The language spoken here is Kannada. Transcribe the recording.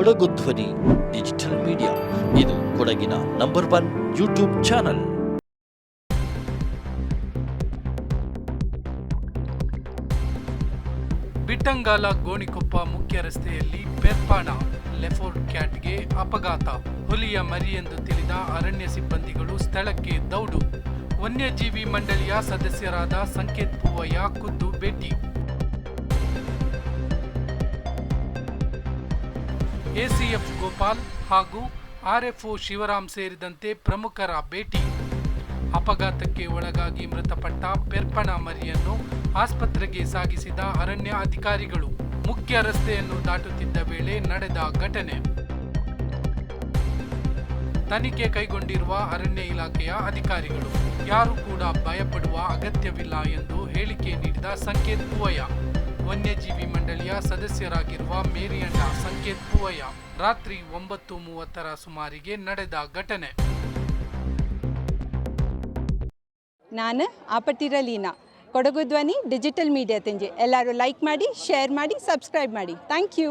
ಕೊಡಗು ಧ್ವನಿ, ಡಿಜಿಟಲ್ ಮೀಡಿಯಾ. ಇದು ಕೊಡಗಿನ number one YouTube channel. Bittangala Gonikoppa ಮುಖ್ಯ ರಸ್ತೆಯಲ್ಲಿ ಪೆರ್ಪಾಣ ಲೆಫೋರ್ಡ್ ಕ್ಯಾಟ್ಗೆ ಅಪಘಾತ. ಹುಲಿಯ ಮರಿ ಎಂದು ತಿಳಿದ ಅರಣ್ಯ ಸಿಬ್ಬಂದಿಗಳು ಸ್ಥಳಕ್ಕೆ ದೌಡು. ವನ್ಯಜೀವಿ ಮಂಡಳಿಯ ಸದಸ್ಯರಾದ ಸಂಕೇತ್ ಪೂವಯ್ಯ ಖುದ್ದು ಭೇಟಿ. ಎಸಿಎಫ್ ಗೋಪಾಲ್ ಹಾಗೂ ಆರ್ಎಫ್ಒ ಶಿವರಾಮ್ ಸೇರಿದಂತೆ ಪ್ರಮುಖರ ಭೇಟಿ. ಅಪಘಾತಕ್ಕೆ ಒಳಗಾಗಿ ಮೃತಪಟ್ಟ ಪೆರ್ಪಣ ಮರಿಯನ್ನು ಆಸ್ಪತ್ರೆಗೆ ಸಾಗಿಸಿದ ಅರಣ್ಯ ಅಧಿಕಾರಿಗಳು. ಮುಖ್ಯ ರಸ್ತೆಯನ್ನು ದಾಟುತ್ತಿದ್ದ ವೇಳೆ ನಡೆದ ಘಟನೆ. ತನಿಖೆ ಕೈಗೊಂಡಿರುವ ಅರಣ್ಯ ಇಲಾಖೆಯ ಅಧಿಕಾರಿಗಳು. ಯಾರು ಕೂಡ ಭಯಪಡುವ ಅಗತ್ಯವಿಲ್ಲ ಎಂದು ಹೇಳಿಕೆ ನೀಡಿದ ಸಂಕೇತ್ ಪೂವಯ್ಯ. ವನ್ಯಜೀವಿ ಮಂಡಳಿಯ ಸದಸ್ಯರಾಗಿರುವ ಮೇರಿಯಣ್ಣ ಸಂಕೇತ್ ಪೂವಯ್ಯ ರಾತ್ರಿ ಒಂಬತ್ತು ಮೂವತ್ತರ ಸುಮಾರಿಗೆ ನಡೆದ ಘಟನೆ. ನಾನು ಆಪಟ್ಟಿರ ಲೀನಾ ಕೊಡಗು ಧ್ವನಿ, ಡಿಜಿಟಲ್ ಮೀಡಿಯಾ ತಂಜೆ ಎಲ್ಲರೂ ಲೈಕ್ ಮಾಡಿ, ಶೇರ್ ಮಾಡಿ, ಸಬ್ಸ್ಕ್ರೈಬ್ ಮಾಡಿ. Thank you.